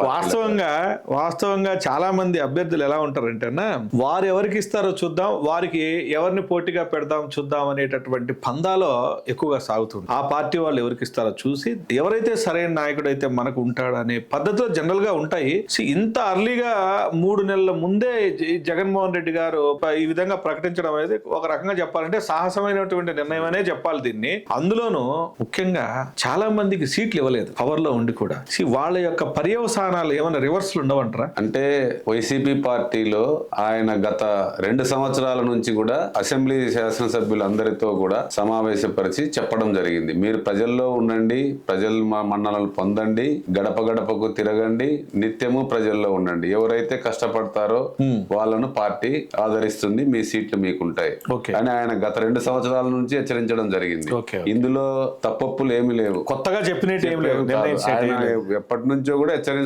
వాస్తవంగా వాస్తవంగా చాలా మంది అభ్యర్థులు ఎలా ఉంటారంటేనా వారు ఎవరికి ఇస్తారో చూద్దాం వారికి ఎవరిని పోటీగా పెడదాం చూద్దాం అనేటటువంటి పందాలో ఎక్కువగా సాగుతుంది. ఆ పార్టీ వాళ్ళు ఎవరికి ఇస్తారో చూసి ఎవరైతే సరైన నాయకుడు అయితే మనకు ఉంటాడు అనే పద్ధతిలో జనరల్గా ఉంటాయి ఇంత అర్లీగా మూడు నెలల ముందే జగన్మోహన్ రెడ్డి గారు ఈ విధంగా ప్రకటించడం అనేది ఒక రకంగా చెప్పాలంటే సాహసమైనటువంటి నిర్ణయం అనే చెప్పాలి దీన్ని. అందులోనూ ముఖ్యంగా చాలా మందికి సీట్లు ఇవ్వలేదు పవర్లో ఉండి కూడా. వాళ్ళ యొక్క పర్యవసానాలు ఏమైనా రివర్స్లు ఉండవంటారా అంటే వైసీపీ పార్టీలో ఆయన గత రెండు సంవత్సరాల నుంచి కూడా అసెంబ్లీ శాసనసభ్యులందరితో కూడా సమావేశపరిచి చెప్పడం జరిగింది మీరు ప్రజల్లో ఉండండి ప్రజల మన్ననలు పొందండి గడప గడపకు తిరగండి నిత్యము ప్రజల్లో ఉండండి ఎవరైతే కష్టపడతారో వాళ్ళను పార్టీ ఆదరిస్తుంది మీ సీట్లు మీకుంటాయి. అని ఆయన గత రెండు సంవత్సరాల నుంచి హెచ్చరించడం జరిగింది. ఇందులో తప్పప్పులు ఏమీ లేవు కొత్తగా చెప్పినట్టు ఏం లేదు కాదు. నిర్ణయించేటి ఏం ఆయన లేదు. ఎప్పటి నుంచో కూడా హెచ్చరి